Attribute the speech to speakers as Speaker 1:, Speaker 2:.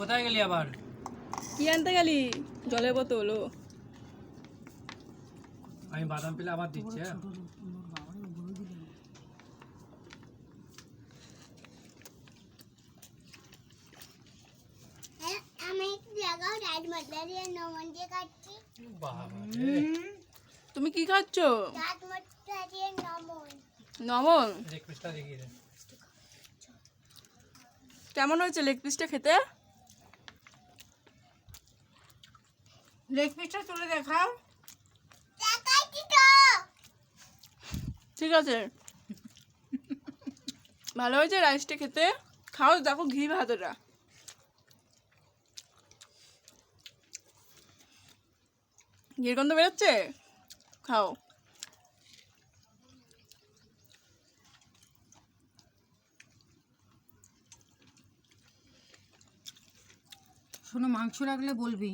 Speaker 1: কোথায় গেলি আবার?
Speaker 2: কি আনতে গেলি? জলের বোতল ও।
Speaker 1: আমি বাদাম পেলে আবার দিচ্ছি হ্যাঁ।
Speaker 3: আমি একটু জায়গাও রাত মশলা নমন দিয়ে কাটছি
Speaker 1: বাবা
Speaker 2: তুমি কি খাচ্ছ?
Speaker 3: নমন।
Speaker 2: কেমন হয়েছে লেগ পিসটা খেতে?
Speaker 4: লেগ পিসটা তুলে দেখাও।
Speaker 2: ঠিক আছে। ভালো হয়েছে রাইসটা খেতে। খাও দেখো ঘি ভাতটা। ঘির গন্ধ বেরোচ্ছে? খাও।
Speaker 4: শোনো মাংস রাখলে বলবি।